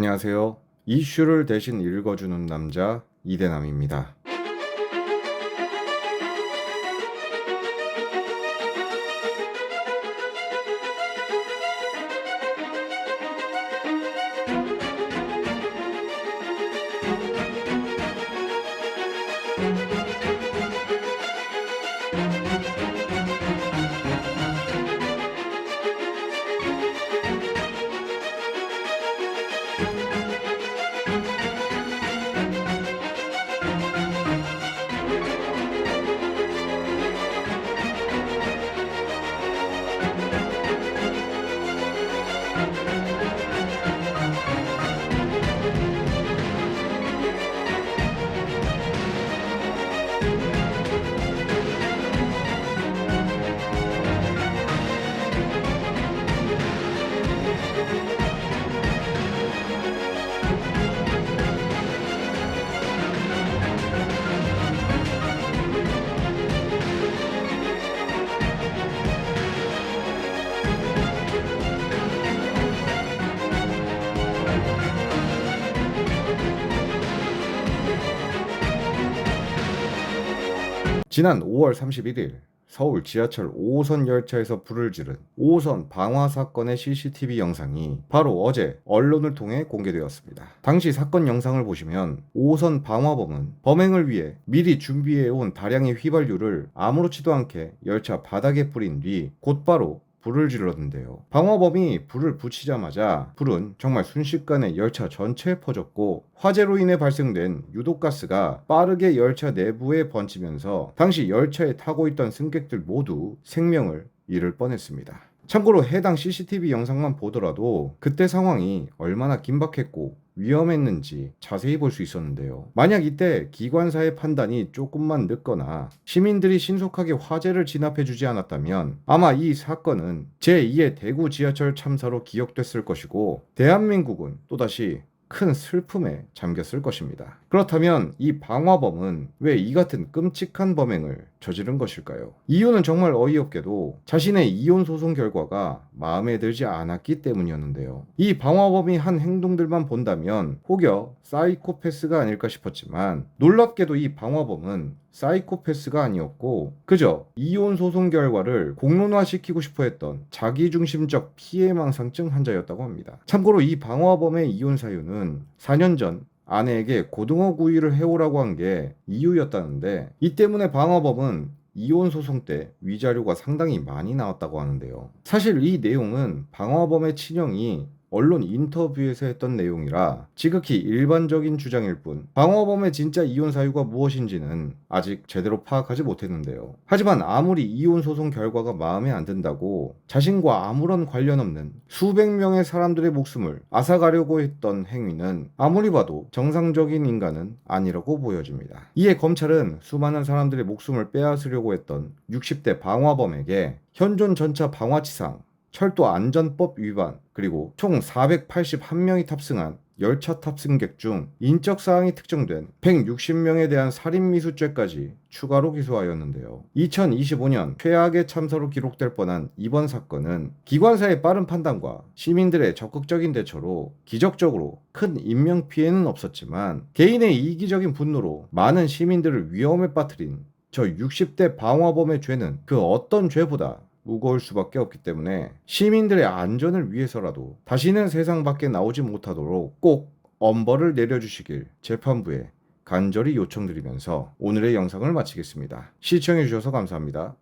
안녕하세요. 이슈를 대신 읽어주는 남자 이대남입니다. 지난 5월 31일 서울 지하철 5호선 열차에서 불을 지른 5호선 방화 사건의 CCTV 영상이 바로 어제 언론을 통해 공개되었습니다. 당시 사건 영상을 보시면 5호선 방화범은 범행을 위해 미리 준비해온 다량의 휘발유를 아무렇지도 않게 열차 바닥에 뿌린 뒤 곧바로 불을 질렀는데요. 방화범이 불을 붙이자마자 불은 정말 순식간에 열차 전체에 퍼졌고 화재로 인해 발생된 유독가스가 빠르게 열차 내부에 번지면서 당시 열차에 타고 있던 승객들 모두 생명을 잃을 뻔했습니다. 참고로 해당 CCTV 영상만 보더라도 그때 상황이 얼마나 긴박했고 위험했는지 자세히 볼 수 있었는데요. 만약 이때 기관사의 판단이 조금만 늦거나 시민들이 신속하게 화재를 진압해주지 않았다면 아마 이 사건은 제2의 대구 지하철 참사로 기억됐을 것이고 대한민국은 또다시 큰 슬픔에 잠겼을 것입니다. 그렇다면 이 방화범은 왜 이 같은 끔찍한 범행을 저지른 것일까요? 이유는 정말 어이없게도 자신의 이혼 소송 결과가 마음에 들지 않았기 때문이었는데요. 이 방화범이 한 행동들만 본다면 혹여 사이코패스가 아닐까 싶었지만 놀랍게도 이 방화범은 사이코패스가 아니었고 그저 이혼 소송 결과를 공론화시키고 싶어 했던 자기중심적 피해망상증 환자였다고 합니다. 참고로 이 방화범의 이혼 사유는 4년 전 아내에게 고등어 구이를 해오라고 한 게 이유였다는데 이 때문에 방화범은 이혼 소송 때 위자료가 상당히 많이 나왔다고 하는데요. 사실 이 내용은 방화범의 친형이 언론 인터뷰에서 했던 내용이라 지극히 일반적인 주장일 뿐 방화범의 진짜 이혼 사유가 무엇인지는 아직 제대로 파악하지 못했는데요. 하지만 아무리 이혼 소송 결과가 마음에 안 든다고 자신과 아무런 관련 없는 수백 명의 사람들의 목숨을 앗아가려고 했던 행위는 아무리 봐도 정상적인 인간은 아니라고 보여집니다. 이에 검찰은 수많은 사람들의 목숨을 빼앗으려고 했던 60대 방화범에게 현존 전차 방화치상 철도 안전법 위반, 그리고 총 481명이 탑승한 열차 탑승객 중 인적 사항이 특정된 160명에 대한 살인 미수죄까지 추가로 기소하였는데요. 2025년 최악의 참사로 기록될 뻔한 이번 사건은 기관사의 빠른 판단과 시민들의 적극적인 대처로 기적적으로 큰 인명 피해는 없었지만 개인의 이기적인 분노로 많은 시민들을 위험에 빠뜨린 저 60대 방화범의 죄는 그 어떤 죄보다 무거울 수밖에 없기 때문에 시민들의 안전을 위해서라도 다시는 세상 밖에 나오지 못하도록 꼭 엄벌을 내려주시길 재판부에 간절히 요청드리면서 오늘의 영상을 마치겠습니다. 시청해주셔서 감사합니다.